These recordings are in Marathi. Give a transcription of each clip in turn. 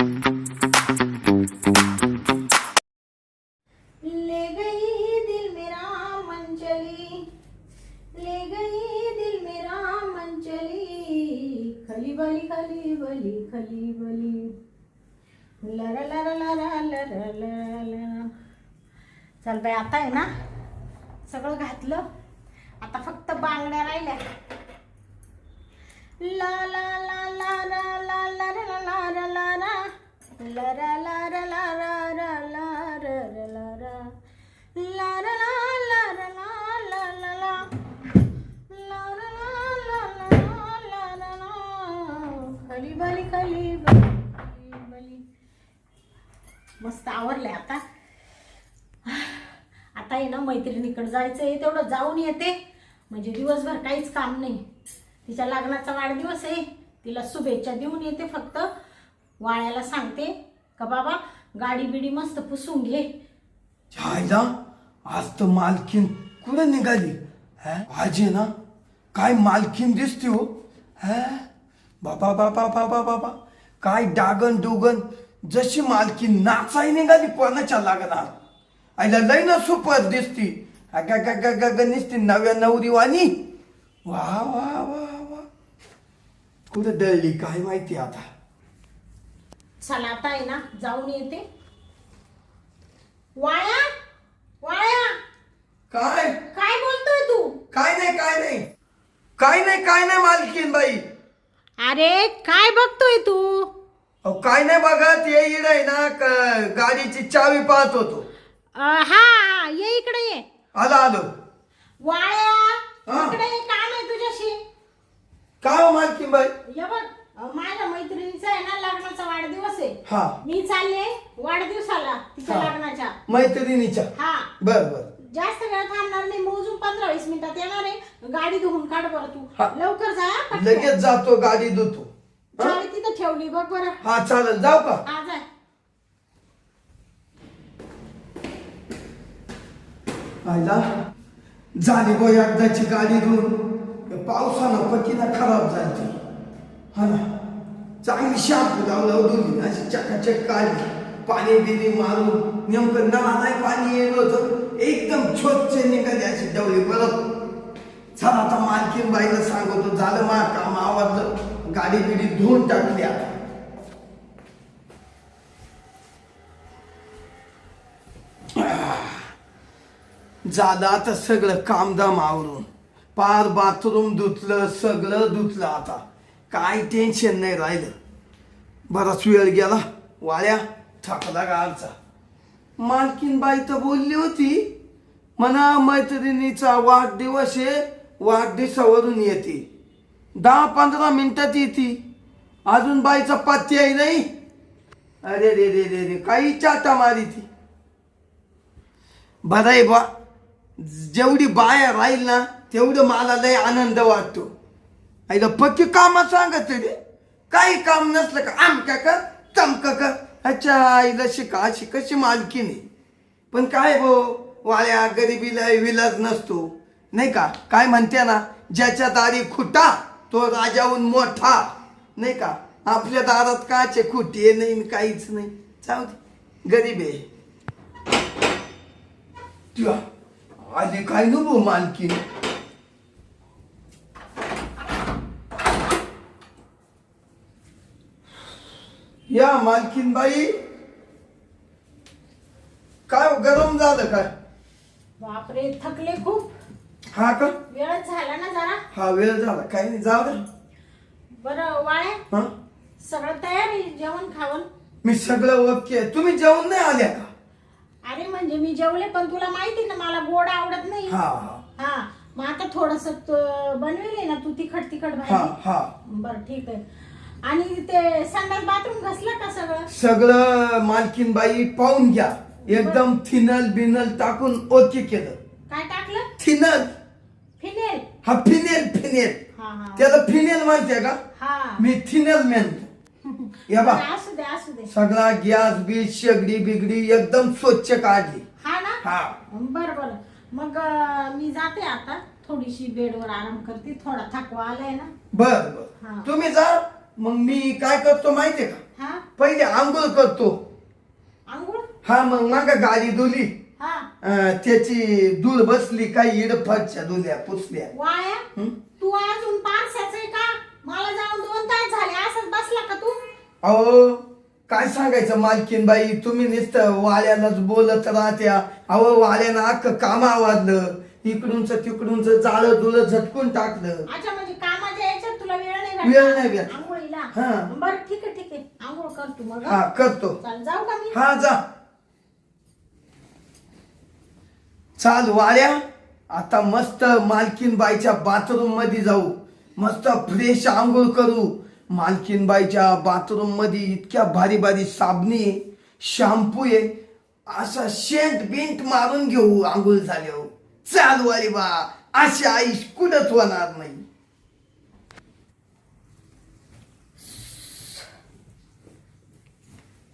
ले गई दिल मेरा मन चली ले गई दिल मेरा मन चली खली बली खली बली खली बली लरा लरा लरा लरा लरा लरा चल बाई आता आहे ना सगळं घातलं आता फक्त बांगड्या राहिल्या ला ला ला ला ला ला ला रा ला ला ला रा ला रा ला रा ला रा रा ला रा. ला रा ला ला रा ला ला ला ला. खली बली खली बली मस्त आवरलंय आता. आता आहे ना मैत्रिणीकडे जायचं आहे तेवढं जाऊन येते. म्हणजे दिवसभर काहीच काम नाही. तिच्या लग्नाचा वाढदिवस आहे. तिला शुभेच्छा देऊन येते फक्त. वाळ्याला सांगते का बाबा गाडी बिडी मस्त पुसून घे. छायला आज तर मालकीन कुठे निघाली? हा? आज ना? काय मालकीन दिसते हो. हा? बाबा बाबा बाबा बाबा. काय डागन डोगन जशी मालकीन नाचाय निघाली कोणाच्या लागणार आईला लय ना सुपर दिसती. अगा गा गा गा गा निसती नव्या नवरीवानी वा वा वा वा. कुठं दळली काय माहिती आता? चला आता आहे ना जाऊन येते. वाळ्या वाळ्या काय? काय बोलतोय तू? काय नाही काय नाही. काय नाही काय नाही मालकीन बाई. अरे काय बघतोय तू? अहो काय नाही बघत ये इड आहे ना क- गाडीची चावी पाहत होतो. अं, हा ये इकडे ये. आलो आलो. वाळ्या हा. इकडे ये काम आहे तुझ्याशी. काय हो मालकीन बाई? हे बघ. माझ्या मैत्रिणीचा आहे ना लग्नाचा वाढदिवस आहे. हा. मी चालले वाढदिवसाला तिच्या हा. लग्नाच्या. मैत्रिणीच्या. हा. बर बर. जास्त वेळ थांबणार नाही मोजून पंधरा वीस मिनिटात येणार आहे. गाडी धुवून काढ बरं तू. लवकर जा हा, पटकन. लगेच जातो गाडी धुतो? चावी तिथं ठेवली बघ बरं. हा चालेल. जाऊ का? हा आयला झाली गो एकदाची गाडी धुवून पावसानं पकीनं खराब झाली हा ना चांगली शॅम्पू लावलं दोन्ही अशी चकाचक काढली पाणी बिनी मारून नेमकं नळा नाही पाणी येत होतं एकदम स्वच्छ निघाली अशी डवळी बरं चला आता मालकीन बाईला सांगतो झालं मा काम आवडलं गाडी बिडी धुवून टाकली आता झालं आता सगळं कामधाम आवरून पार बाथरूम धुतलं सगळं धुतलं आता काय टेन्शन नाही राहिलं. बराच वेळ गेला वाळ्या थकला गाडचा. मालकीन बाई तर बोलली होती म्हणा मैत्रिणीचा वाढदिवस आहे वाढदिवसावरून येते. दहा पंधरा मिनटात येते. अजून बाईचा पत्त्याही नाही. अरे रे रे रे रे काही चाटा मारी ती. बरं बा जेवढी बाया राहील ना तेवढं मला लय आनंद वाटतो. आईला पक्की कामं सांगत रे. काही काम नसलं का आमका कर तमका कर. अच्छा आईला शिका अशी कशी मालकी नाही. पण काय भो वाळ्या गरिबीला विलाज नसतो. नाही का? काय म्हणते ना ज्याच्या दारी खुटा तो राजाहून मोठा. नाही का? आपल्या दारात काचे खुटी नाही काहीच नाही. जाऊ दे गरीब आहे. आधी काय नको मालकी या मालकीन बाई काय गरम झालं काय? बापरे थकले खूप. हा का? वेळच झाला ना जरा. हा वेळ झाला. काही नाही जाऊ दे. बरं वाळे. हा? सगळं तयार आहे जेवण खावण? मी सगळं ओके. तुम्ही जेवण नाही आल्या का? अरे म्हणजे मी जेवले पण तुला माहिती ना मला गोड आवडत नाही. हा हा. हा मग आता थोडस बनवेले ना तू तिखट तिखट हा भाजी? हा. बरं ठीक आहे. आणि ते संडास बाथरूम घसलं का सगळं? सगळं मालकीन बाई पाहून घ्या. एकदम थिनल बिनल टाकून ओके केलं. काय टाकलं? थिनल. फिनेल. हा फिनेल फिनेल. हा हा. त्याला फिनेल म्हणते का? हा. मी थिनल म्हणतो. या बा. बरं, असू दे असू दे. सगळा गॅस बीस शेगडी बिगडी एकदम स्वच्छ काढली. हा ना? हा. बरं बरं. मग अं, मी जाते आता. थोडीशी बेडवर आराम करते. थोडा थकवा आलाय ना. बर हा. बर तुम्ही जा. मग मी काय करतो माहितीये का? हा? पहिले आंघोळ करतो. आंघोळ? हा मग मागा गाडी धुली. हा. अं, त्याची धूळ बसली काही इडफटच्या धुल्या पुसल्या. वाया? हं? तू अजून पारसाच आहे का? मला जाऊन दोन तास झाले असंच बसला का तू? अहो काय सांगायचं मालकीन बाई तुम्ही नुसतं वाड्यालाच बोलत राहत्या. अहो वाड्यानं अख्खं काम आवाजलं इकडूनच तिकडूनच जाळं दुळं झटकून टाकलं. अच्छा म्हणजे कामाच्या याच्यात तुला वेळ नाही वेळ? नाही भेटला. हा. बरं ठीक आहे ठीक आहे. आंघोळ कर तू मग हा? करतो. चल जाऊ का मी? हा जा. चाल वाड्या. आता मस्त मालकीन बाईच्या बाथरूममध्ये जाऊ. मस्त फ्रेश आंघोळ करू. मालकीन बाईच्या बाथरूममध्ये इतक्या भारी भारी साबणी आहे शॅम्पू आहे. असा शेंट बिंट मारून घेऊ आंघोळ झाल्यावर. चाल वाली बा. अशी आईश कुठंच होणार नाही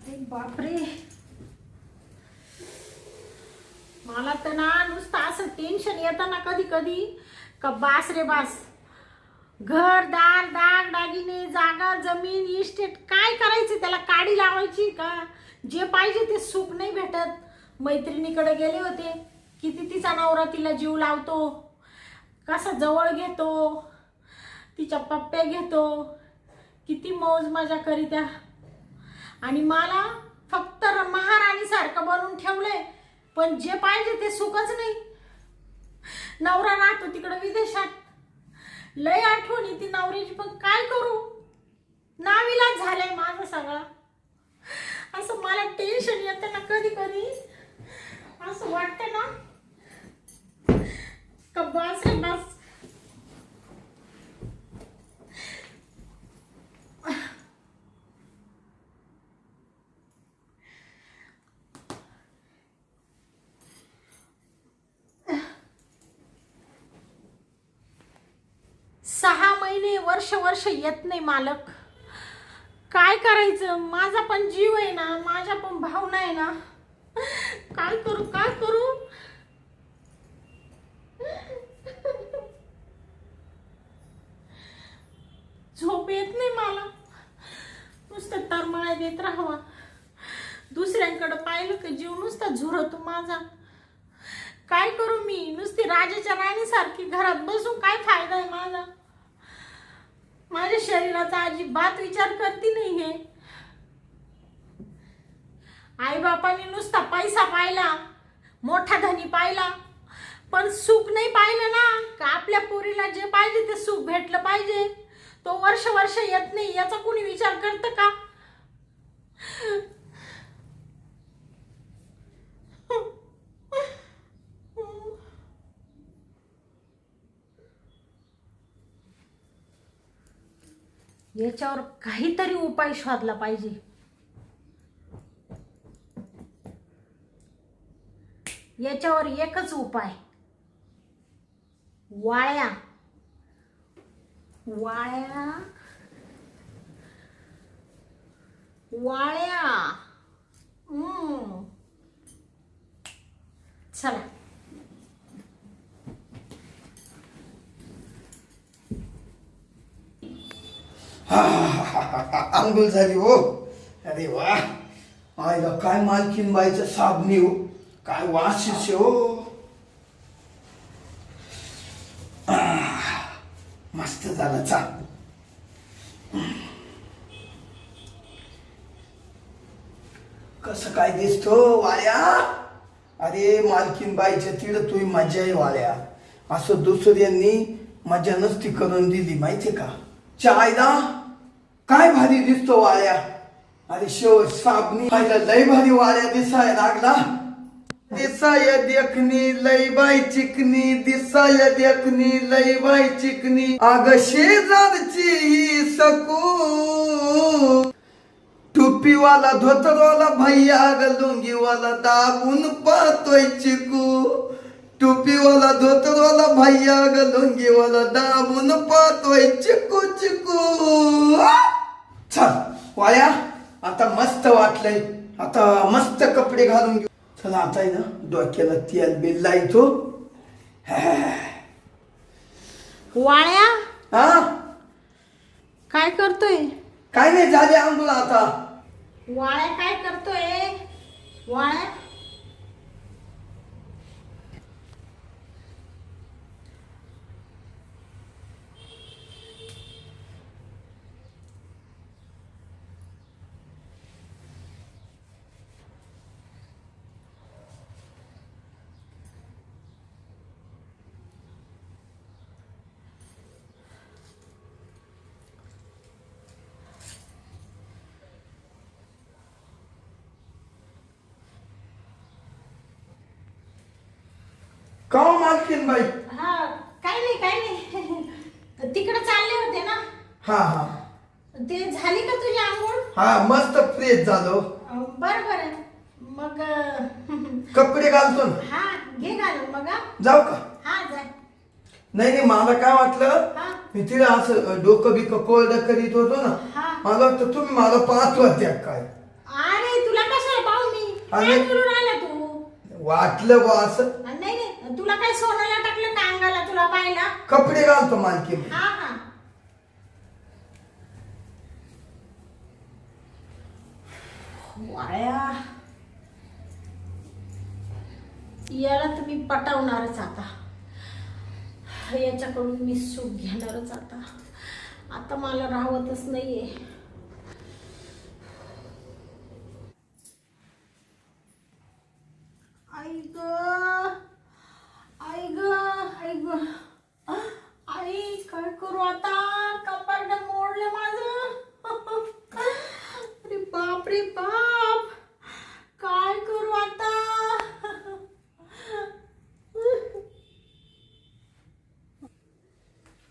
अरे बापरे. मला तर ना नुसतं असं टेन्शन येतं ना कधी कधी का बास रे बास. घर दार दाग दागिने जागा जमीन इस्टेट काय करायचं त्याला? काडी लावायची का? जे पाहिजे ते सुख नाही भेटत. मैत्रिणीकडे गेले होते. किती तिचा नवरा तिला जीव लावतो. कसा जवळ घेतो. तिच्या पप्प्या घेतो. किती मौज मजा करीत्या. आणि मला फक्त महाराणी सारखं बनवून ठेवलंय. पण जे पाहिजे ते सुखच नाही. नवरा राहतो तिकडं विदेशात. लय आठवण येते नवऱ्याची पण काय करू? नाविलाज झालंय माझं सगळं. असं मला टेन्शन येतं ना कधी कधी. असं वाटतं ना. का बस रे बस. वर्ष वर्ष येत नाही मालक. काय करायचं? माझा पण जीव आहे ना माझ्या पण भावना आहे ना. काय करू काय करू? झोप येत नाही मला. नुसतं तरमळा देत राहावा. दुसऱ्यांकडं पाहिलं की जीव नुसता झुरतो माझा. काय करू मी? नुसती राजाच्या राणीसारखी घरात बसून काय फायदा आहे माझा? माझ्या शरीराचा अजिबात विचार करते नाही हे. आई बापाने नुसता पैसा पाहिला मोठा धनी पाहिला पण सुख नाही पाहिलं ना. का आपल्या पोरीला जे पाहिजे ते सुख भेटलं पाहिजे. तो वर्ष वर्ष येत नाही याचा कुणी विचार करतं का? याच्यावर काहीतरी उपाय शोधला पाहिजे. याच्यावर एकच उपाय. वाळ्या वाळ्या वाळ्या हम्म. चला. आंघोळ झाली हो. अरे वा. आईला काय मालकीन बाईचं साबणी हो. काय वाशिस हो. मस्त झालं चा. कसं काय दिसतो हो, वाल्या अरे मालकीन बाईच्या तिड तुही मजा आहे वाल्या असं दुसऱ्यांनी मजा नसती करून दिली माहितीये का? चायला काय भारी दिसतो वाऱ्या अरे शेव साबणी. पाहिलं लय भारी वाड्या दिसाय लागला. दिसाय देखणी लय बाई चिकनी दिसाय देखणी लय बाई चिकनी अग शेजारची ही सकू टुपीवाला धोतरवाला भैया ग लुंगीवाला दाबून पाहतोय चिकू. टोपीवाला धोतरवाला भैया ग लुंगीवाला दाबून पाहतोय चिकू चिकू. चल वाया. आता मस्त वाटलंय. आता मस्त कपडे घालून घेऊ. चला आता आहे ना डोक्याला तेल बिल लायतो वाळ्या हा? काय करतोय? काय नाही झाले आंघोळ आता. वाळ्या काय करतोय? वाळ्या का मालकीन बाई? हा काय नाही काय नाही. तिकडे चालले होते ना. हा हा. ते झाली का तुझी आंघोळ? हा मस्त फ्रेश झालो बर बर. मग कपडे घालतो ना. हा घे घालून मग. जाऊ का? हा जाय नाही नाही मला काय वाटलं मी तिला असं डोकं बिकं कोरडं करीत होतो ना. मला वाटतं तुम्ही मला पाहत होत्या काय. अरे तुला कशाला पाहू मी? अरे. काय करून आला तू? वाटलं बा असं. तुला काय सोनाला टाकलं का अंगाला? तुला पाहिला? कपडे घालतो मालकीन. हा हा. वाया. याला तर मी पटवणारच आता. याच्याकडून मी सुख घेणारच आता. आता मला राहवतच नाहीये. आई ग. आई ग आई ग आई काय करू आता कपाट मोडलं माझं अरे बाप रे बाप काय करू आता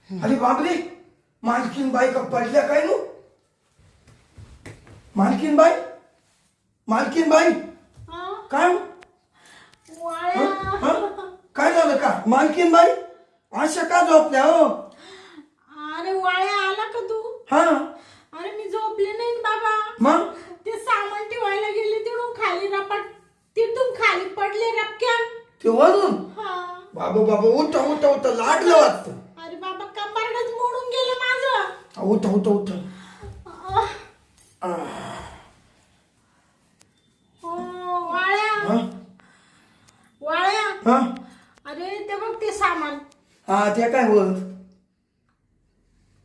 अरे बापरे मालकीन बाई का पडल्या काय नु मालकीन बाई मालकीन बाई हा? काय? वाळ्या? हं? काय झालं का? मालकीन बाई अशा का झोपल्या हो? अरे वाळ्या आला का तू? हा. अरे मी झोपले नाही बाबा. मग? ते सामान ठेवायला गेले तिथून खाली रपाट तिथून खाली पडले रपक्यान ते वरून हा. बाबा बाबा उठा उठा उठा लाडलं वाटतं. अरे बाबा कंबरडच मोडून गेलं माझं. उठा उठा उठा. हो वाळ्या. वाळ्या. हा? सामान. हा ते काय बोलत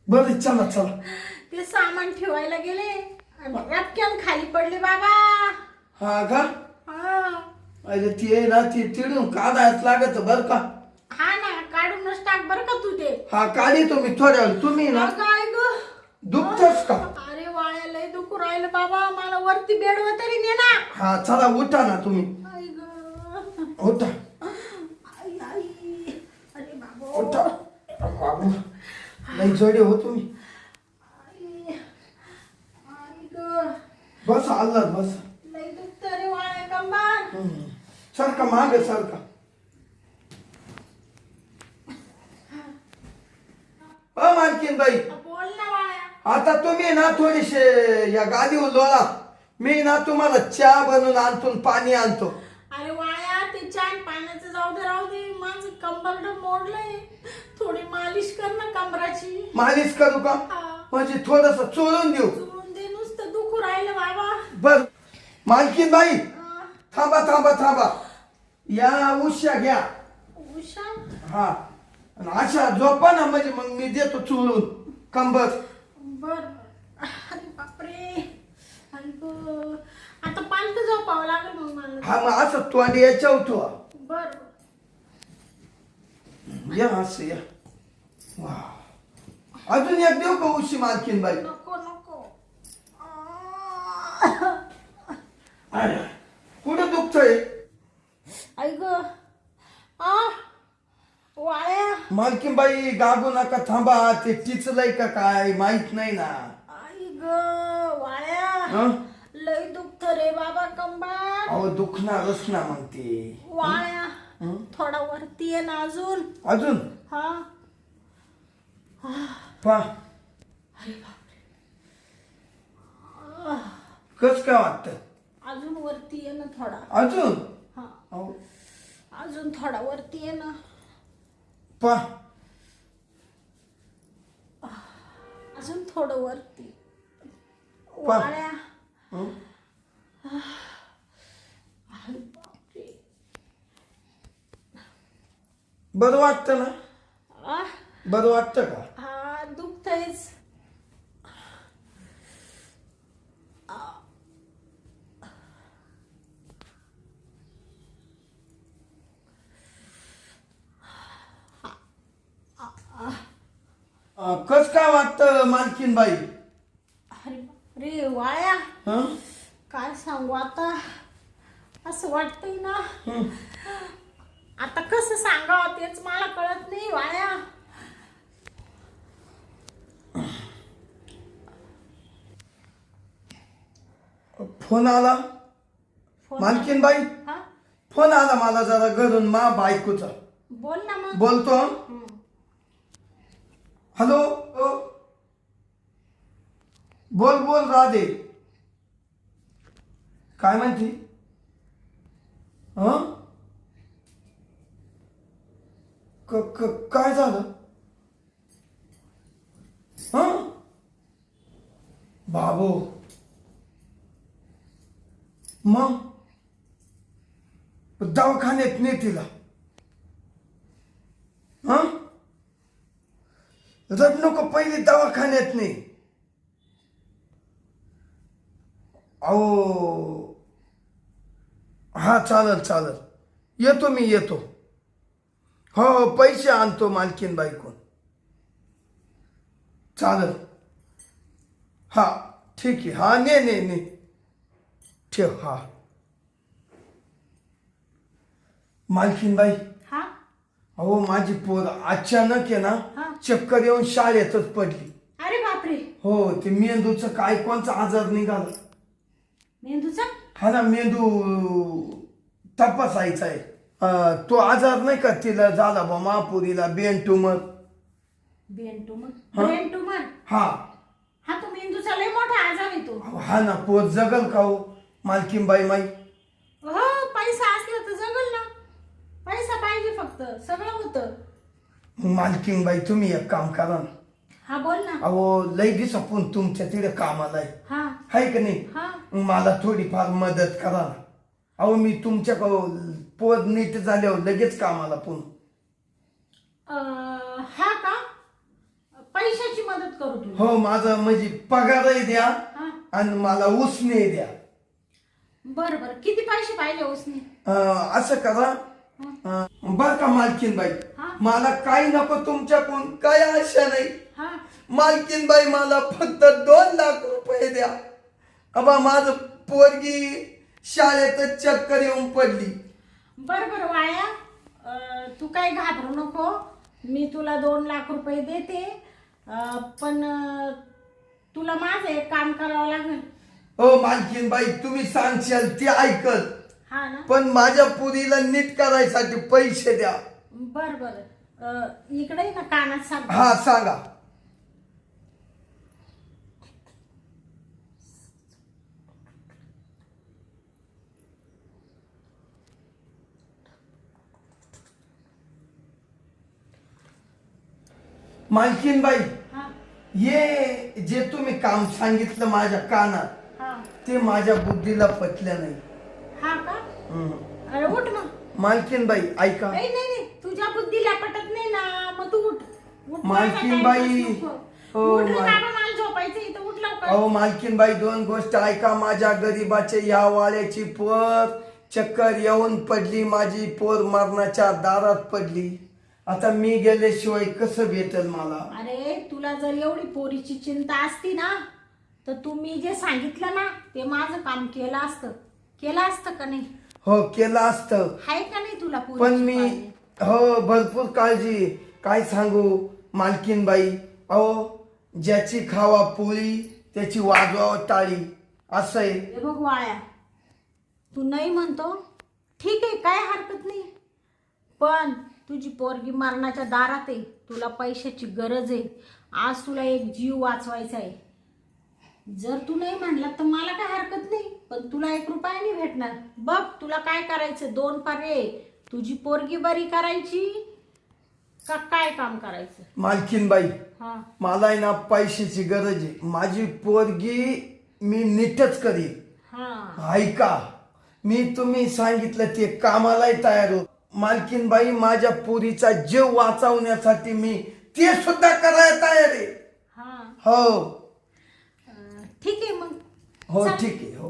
बरं चला चला. ते सामान ठेवायला गेले. रपक्यान खाली पडले बाबा. हा का? हा. अरे ते ना ते तिडून काढायच लागत बर का? हा ना काढूनच टाक बरं का तू ते? हा काढी तुम्ही थोड्या वेळ तुम्ही ना काय ग दुखतच का? अरे वाळ्या लय दुखू राहिलं बाबा. मला वरती बेडवर तरी ने ना हा चला उठा ना तुम्ही. आई ग. उठा आई आई अरे बाबा उठा बाबू नाही जोडे हो तुम्ही. बस आल्ला बस. सारखा माग सारखा. अ मालकीन बाई आता तुम्ही ना थोडीशे या गादीवर लोळा. मी ना तुम्हाला चहा बनवून आणतो पाणी आणतो. अरे वाया ते चहा पाण्याचं जाऊ दे राहू दे. माझं कंबरड मोडलंय. थोडी मालिश कर ना कंबराची. मालिश करू का. म्हणजे थोडस चोळून देऊ. चोळून दे नुसतं दुखू राहिलं बाबा. बर. मालकीन बाई थांबा थांबा थांबा. या उश्या घ्या. उषा हा. आणि अशा झोपा ना म्हणजे मग मी देतो चोळून कंबर. बर अरे बापरे. आता पालत झोपावं लागेल मग मला. हा मग असं तोंड याच्या उठवा बर. या असं या. वा. अजून एक देऊ का उशी मालकीन बाई? नको नको. अरे, कुठं दुखतंय? ग. आ वाळ्या मालकीन बाई गागू नका थांबा ते टिचलंय का काय माहीत नाही ना. आई ग वाळ्या हं? लय दुखत रे बाबा कंबार. अहो दुखणारच ना मग ते. वाळ्या? थोडा वरती आहे ना अजून. अजून? हा. पा अरे बापरे. आह, कस काय वाटत? अजून वरती आहे ना थोडा. अजून? हा. अहो. अजून थोडा वरती आहे ना. पा अजून थोडं वरती. वाळ्या? बरं वाटतं ना? आ, बरं वाटतं का? हा दुखतंयच. कस काय वाटतं मालकीन बाई अरे वाया? काय सांगू आता? असं वाटतंय ना. आता कसं सांगावं तेच मला कळत नाही वाया. फोन आला? फोन- मालकीन बाई हा? फोन आला मला जरा घरून मा बायकोचा. बोल ना मग. बोलतो. हं. हॅलो. बोल बोल राधे. काय म्हणती? हं क- क- काय झालं? हं? बाबो. मग? दवाखान्यात ने तिला हा? रड नको पहिले दवाखान्यात नाही अहो. हा चालेल चालेल. येतो मी येतो. हो पैसे आणतो मालकीन बाईकून. चालेल. हा ठीक आहे. हा ने ने ने. ठेव हा. मालकीन बाई. हा? अहो माझी पोर अचानक आहे ना हा. चक्कर येऊन शाळेतच पडली. अरे बापरे. हो ते मेंदूचं काय कोणचा आजार निघाला? मेंदूचा? हा ना मेंदू तपासायचा आहे. तो आजार नाही का तिला झाला बा महापुरीला बेन ट्युमर ब्रेन हा? ट्युमर ब्रेन ट्युमर हा. हा तो मेंदूचा लय मोठा आजार आहे तो. अहो, हा ना पोर जगल का हो मालकीनबाई माई? हो पैसा असला तर जगल ना. पैसा पाहिजे फक्त सगळं होतं. मालकीनबाई तुम्ही एक काम करा ना. हा बोल ना. अहो लई दिवस आपण तुमच्या तिथे कामाला आहे. हा. हाय का नाही? हा. मला थोडीफार मदत करा ना. अहो मी तुमच्या पोर नीट झाल्यावर लगेच कामाला पुन्हा अं, हा का? पैशाची मदत करू तुला हो माझं म्हणजे पगारही द्या हा. आणि मला उसने द्या. बर बर. किती पैसे पाहिले उसने? अं, असं करा. अं, बर का मालकीनबाई? हा. मला काही नको तुमच्याकडून काय आशा नाही. हा. मालकीनबाई मला फक्त दोन लाख रुपये द्या. अबा माझं पोरगी शाळेतच चक्कर येऊन पडली. बर बर वाया. अं, तू काय घाबरू नको. मी तुला दोन लाख रुपये देते. अं, पण अं, तुला माझं एक काम करावं लागेल. हो मालकीनबाई तुम्ही सांगशाल ते ऐकत हा ना? पण माझ्या पुरीला नीट करायसाठी पैसे द्या. बर बर. अं, इकडे ये ना कानात सांग. हा सांगा. मालकीनबाई हा. ये जे तुम्ही काम सांगितलं माझ्या कानात हा. ते माझ्या बुद्धीला पटलं नाही. हा का? हम्म. अरे उठ मग मालकीनबाई ऐका. नाही नाही नाही. तुझ्या बुद्धीला पटत नाही ना. मग तू उठ. उठ मालकीन बाई. नको. हो, उठ रे माल- बाबा, मला झोपायचं इथं उठ लवकर. अहो मालकीनबाई दोन गोष्ट ऐका. माझ्या गरीबाचे या वाड्याची पोर चक्कर येऊन पडली. माझी पोर मरणाच्या दारात पडली. आता मी गेल्याशिवाय कसं भेटेल मला? अरे तुला जर एवढी पोरीची चिंता असती ना तर तू मी जे सांगितलं ना ते माझं काम केलं असतं. केलं असतं का नाही? हो केलं असतं. आहे का नाही तुला पण मी काळजी? हो भरपूर काळजी. काय सांगू मालकीनबाई? अहो ज्याची खावा पोळी त्याची वाजवा टाळी. असं आहे. हे बघ वाया तू नाही म्हणतो ठीक आहे काय हरकत नाही. पण तुझी पोरगी मरणाच्या दारात आहे. तुला पैशाची गरज आहे. आज तुला एक जीव वाचवायचा आहे. जर तू नाही म्हणला तर मला काय हरकत नाही. पण तुला एक रुपया नाही भेटणार. बघ तुला काय करायचं? दोन पर्याय. तुझी पोरगी बरी करायची का काय काम करायचं? मालकीनबाई हा. मला आहे ना पैशाची गरज आहे. माझी पोरगी मी नीटच करीन. हा. ऐका मी तुम्ही सांगितलं ते कामालाही तयार होत. मालकीनबाई माझ्या पुरीचा जीव वाचवण्यासाठी मी ते सुद्धा करायला तयार आहे. हा. हो. अं, ठीक आहे मग. हो. ठीक आहे हो.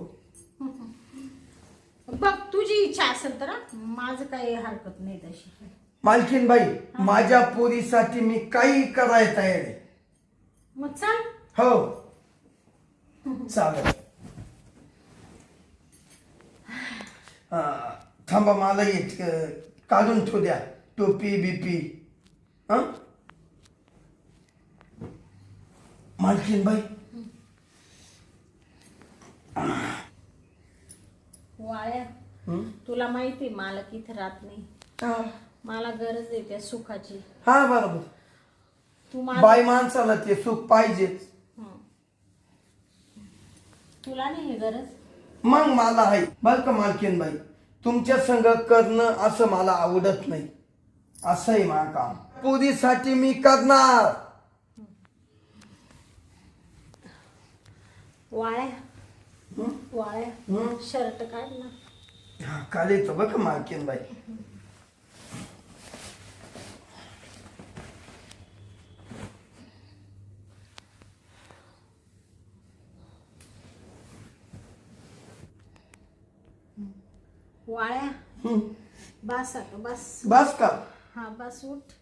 बघ तुझी इच्छा असेल तर हं. माझं काही हरकत नाही तशी. मालकीनबाई माझ्या पोरीसाठी मी काही करायला तयार आहे. मग चल. हो. चालेल. हा, थांबा मला एक अ, काढून ठेवू द्या. टोपी बिपी. हा? मालकीनबाई वाळ्या हं? तुला माहिती आहे मालक इथे राहत नाही. हा. मला गरज आहे त्या सुखाची. हा, बरोबर. तू बाई माणसाला ते सुख पाहिजेच. तुला नाही हे गरज? मग मला आहे. बर का मालकीनबाई तुमच्या संग करणं असं मला आवडत नाही. असं आहे माझं काम. पुरीसाठी मी करणार. वाळ्या? वाळ्या? शर्ट काढ ना. हा काल येतो बघ मालकीनबाई. वाळ्या हं. बस आता बस. बस का? हा बस उठ.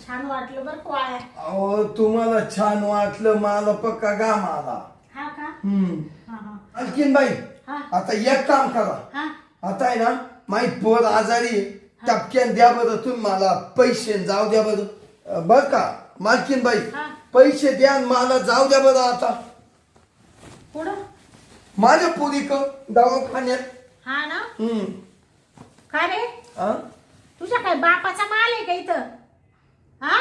छान वाटलं बरं अहो तुम्हाला छान वाटलं मला पक्का गाम आला. हा का? हम्म. हा हा. मालकीनबाई हा. आता एक काम करा. हा. आता आहे ना माही पोर आजारी आहे. टपक्यान द्या बरं तुम्ही मला पैसे जाऊ द्या बरं. अं, बर का? मालकीनबाई हा. पैसे द्या मला जाऊ द्या बरं आता. पुढं माझ्या पुरी क दवाखान्यात. हा ना? हम्म. का रे? हा? तुझ्या काय बापाचा माल आहे का इथं? हा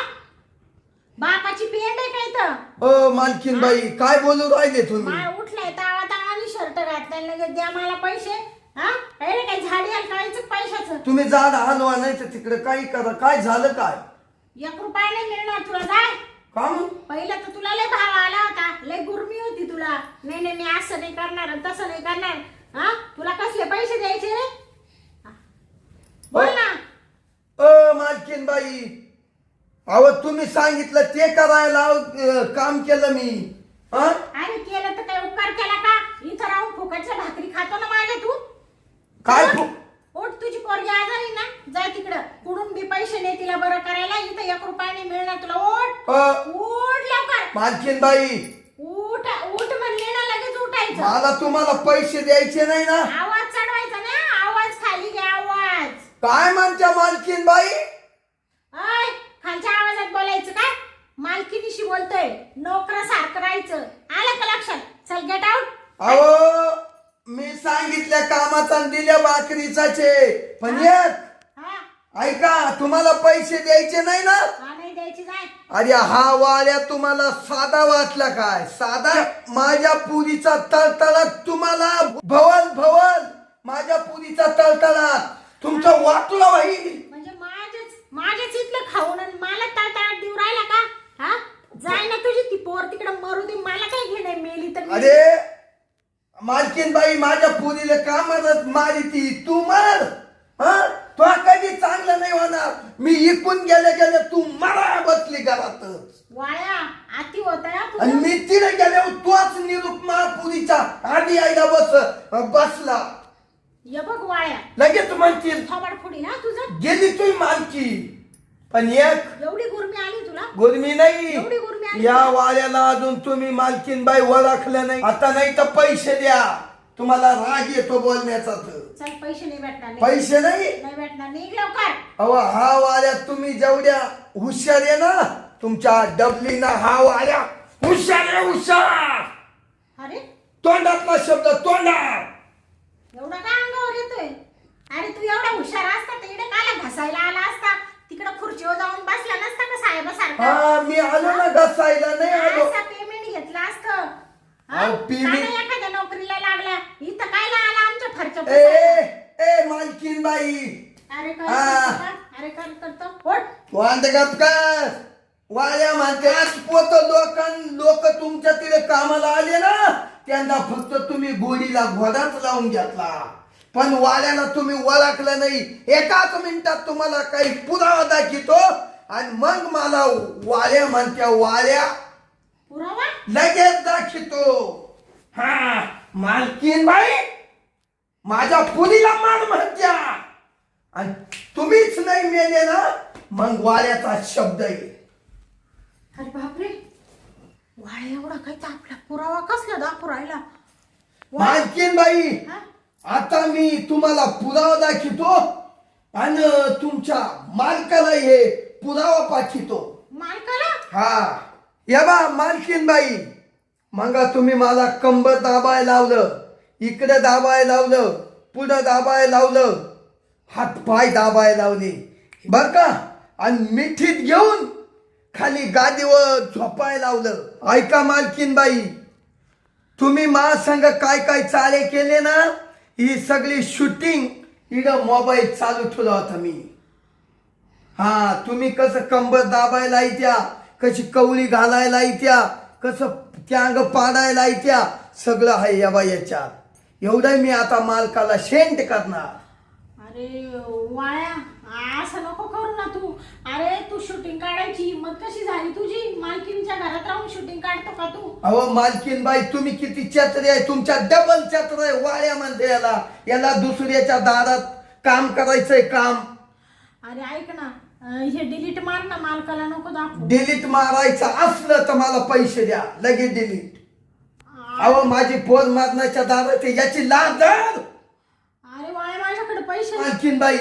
बापाची पेंड आहे का इथं? अ मालकीनबाई काय बोलू राहिले तुम्ही? माय उठलाय तावा तावानी शर्ट घातलाय लगेच द्या मला पैसे. हा? काय झाडी कायच पैशाचं? तुम्ही झाड हलवा नाही तर तिकडे काही करा. काय झालं काय? एक रुपया नाही मिळणार तुला जाय. का मग पहिलं तर तुला लय भाव आला होता. लय गुरमी होती तुला. नाही नाही मी असं नाही करणार आणि तसं नाही करणार. हा? तुला कसले पैसे द्यायचे रे. बोल ना. अ मालकीनबाई. अहो तुम्ही सांगितलं ते करायला अ, काम केलं मी. हा? अरे केलं तर काय उपकार केला का? इथं राहून फुकटच्या भाकरी खातो ना माझ्या तू. काय. फु- उठ तुझी पोरगी आजारी ना जा तिकडं. कुठून बी पैसे नाही तिला बरं करायला इथं एक रुपया नाही मिळणार तुला. उठ अ, उठ लवकर. मालकीनबाई. उठ उठ म्हणले ना लगेच उठायचं. मला तुम्हाला पैसे द्यायचे नाही ना? आवाज चढवायचा ना? आवाज खाली घे आवाज. काय म्हणत्या मालकीनबाई? अय खालच्या आवाजात बोलायचं काय? मालकीनीशी बोलतोय. नोकरा सारखं राहायचं. आलं का लक्षात? चल गेट आउट अहो मी सांगितल्या कामाचा आणि दिल्या भाकरीचाचे पण एक हा? ऐका तुम्हाला पैसे द्यायचे नाही ना? हा नाही द्यायची जाय अरे हा वाड्या तुम्हाला साधा वाटला काय? साधा माझ्या पुरीचा तळतळात तुम्हाला भवल भवल. माझ्या पुरीचा तळतळात तुमचं वाटलं भाई म्हणजे माझ्याच माझ्याच इथलं खाऊन आणि मला तळतळाट देऊ राहिला का? हा? जाय ना तुझी ती पोर तिकडे मरू दे. मला काय घेणं मेली तर. अरे मालकीन बाई माझ्या पुरीला का मदत मारी ती? तू मर हा? तो कधी चांगलं नाही होणार. मी इकून गेले गेले तू मरा बसली घरातच. वाया आती होता या आणि तुझं मी तिने गेल्यावर तोच निरूप महापुरीचा आधी आईला बस बसला. ये बघ वाया. लगेच म्हणतील थोबाड फुडी ना तुझं? गेली तुही मालकी. पण एक एवढी गुरमी आली तुला? गुरमी नाही. एवढी गुरमी आली? या? वाड्याला अजून तुम्ही मालकीन बाई ओळखलं नाही. आता नाही तर पैसे द्या. तुम्हाला राग येतो बोलण्याचा तर. चल पैसे नाही भेटणार नाही. पैसे नाही? नाही भेटणार निघ लवकर. अहो हा वाड्यात तुम्ही जेवढ्या हुशार आहे ना तुमच्या डबलीना हा वाड्या हुशार आहे हुशार. अरे? तोंडातला शब्द तोंडात. एवढा काय अंगावर येतोय? अरे तू एवढा हुशार असता तर इकडे काला घसायला आला असता? तिकडे खुर्चीवर जाऊन बसला नसता का साहेबासारखा हा मी आलो ना घसायला नाही आलो. असा पेमेंट घेतला असतं. हा? अहो, payment- का नाही एखाद्या नोकरीला लागला? इथं काय आला आमच्या फरच्या ए पुसायला? ए मालकीन बाई. अरे काय हा. करतो का? अरे काय करतो. वांद गप कर. वाड्या म्हणतात पोत लोक लोक तुमच्या तिथे कामाला आले ना त्यांना फक्त तुम्ही गोडीला घोडाच लावून घेतला. पण वाड्याला तुम्ही ओळखलं नाही. एकाच मिनिटात तुम्हाला काही पुरावा दाखवतो आणि मग मला वाड्या म्हणत्या पुरावा? लगेच दाखवतो. हा मालकीन बाई माझ्या पुरीला मान म्हणत्या. आणि तुम्हीच नाही मेले ना मग वाड्याचा शब्द आहे अरे बापरे. वाळा एवढा काय आपला पुरावा कसला दाखवू राहिला? मालकीन बाई हा? आता मी तुम्हाला पुरावा दाखवतो आणि तुमच्या मालकाला हे पुरावा पाठवतो मालकाला? हा. या बा मालकीन बाई मग तुम्ही मला कंबर दाबाय लावलं इकडे दाबाय लावलं पुढं दाबाय लावलं हात पाय दाबाय लावले. बर का? आणि मिठीत घेऊन खाली गादीवर झोपाय लावलं. ऐका मालकीन बाई तुम्ही मा संग काय काय चाले केले ना? ही सगळी शूटिंग इड मोबाईल चालू ठेवला होता मी. हा तुम्ही कसं कंबर दाबायला येत्या कशी कवळी घालायला येत्या कसं त्या अंग पाडायला येत्या सगळं आहे या बाई याच्यात. एवढं मी आता मालकाला शेंट करणार. अरे वाया. असं नको करू ना तू. अरे तू शूटिंग काढायची हिंमत कशी झाली तुझी? मालकीनीच्या घरात राहून शूटिंग काढतो का तू? अहो मालकीन बाई तुम्ही किती चत्रे आहे? तुमच्या डबल चत्र आहे वाड्या म्हणते याला. याला दुसऱ्याच्या दारात काम करायचंय काम. अरे ऐक ना. अं, हे डिलीट मार ना मालकाला नको दाखव. डिलीट मारायचं असलं तर मला पैसे द्या. लगेच डिलीट अहो माझी फोन मारण्याच्या दारात आहे, याची लाज धर. अरे वाळ्या माझ्याकडे पैसे नाही. आणखीन बाई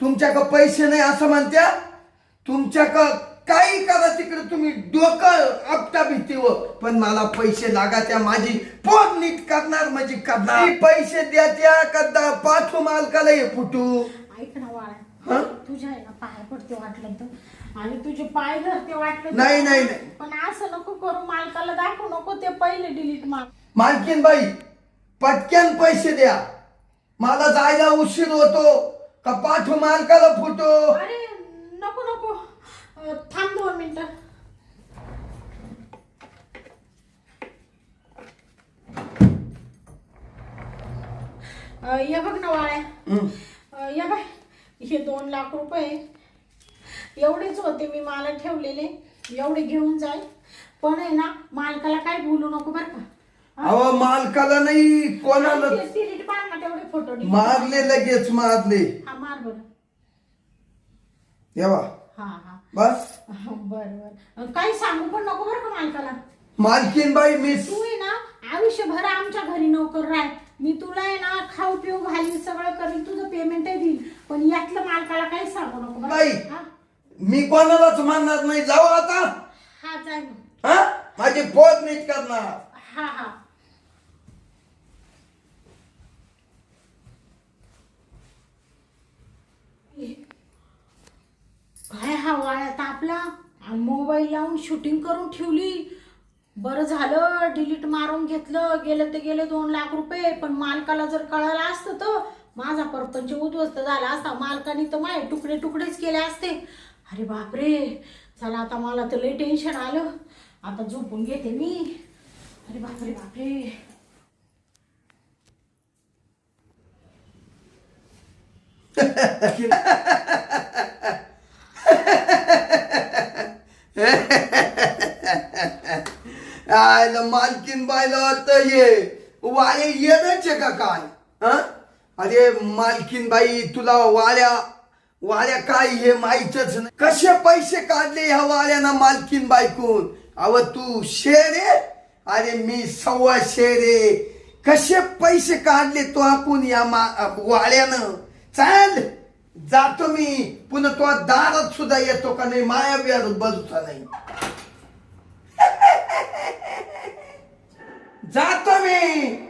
तुमच्याकडे पैसे नाही असं म्हणत्या? तुमच्याकडं काही करा तिकडे तुम्ही डोकं आपटा भीतीवर. पण मला पैसे लागा त्या माझी. पोट नीट करणार म्हणजे करणार. मी पैसे द्या त्या कदा पाठवू मालकाला हे फुटू? ऐक ना हं? वाळ्या तुझ्या आहे ना पाय पडते वाटलं तर आणि तुझे पाय धरते वाटलं तर. नाही, नाही, नाही. पण असं नको करू मालकाला दाखवू नको ते पहिले डिलीट मार. मालकीन बाई पटक्यान पैसे द्या. मला जायला उशीर होतो. का पाठवू मालकाला फुटू. अरे नको नको. अं, थांब दोन मिनिटं. अं, हे बघ ना वाळ्या. हं. अं, हे दोन लाख रुपये. एवढेच होते मी मला ठेवलेले. एवढे घेऊन जाय. पण आहे ना मालकाला काय बोलू नको बरं का? अहो मालकाला नाही कोणाला ते delete ना तेवढे फोटो. मारले लगेच मारले. हा मार बरं. येवा हा हा. बस. बर बर. काही सांगू पण नको बरं का मालकाला? मालकीन बाई मी तू आहे ना आयुष्यभर आमच्या घरी नोकर राह. मी तुला आहे ना खाऊ पिऊ घालीन सगळं करीन तुझं पेमेंट देईल पण यातलं मालकाला काही सांगू नको बरं बाई. हा? मी कोणालाच मानणार नाही. जाऊ आता. हा जाय मग. हा? माझी पोत नीट करणार. हा हा. काय हा वाळा आपला? मोबाईल लावून शूटिंग करून ठेवली. बरं झालं डिलीट मारून घेतलं. गेलं ते गेले दोन लाख रुपये. पण मालकाला जर कळालं असतं तर माझा परपंच उद्ध्वस्त झाला असता. मालकाने तर माझे तुकडे तुकडेच केले असते. अरे बापरे! चला आता मला तर लई टेन्शन आलं. आता झोपून घेते मी. अरे बापरे बापरे! आयला मालकीन बायला वाटतं ये. वाळे येणच का काय? हा? अरे मालकीन बाई तुला वाड्या वाड्या काय हे माहीतच नाही. कसे पैसे काढले ह्या वाड्यानं मालकीन बायकून? अव तू शेर आहे? अरे मी सव्वा शेर आहे. कसे पैसे काढले तो आपण या मा वाड्यानं चाल. जातो मी. पुन्हा तो दारात सुद्धा येतो का नाही माया बिया बाजूचा नाही. जातो मी.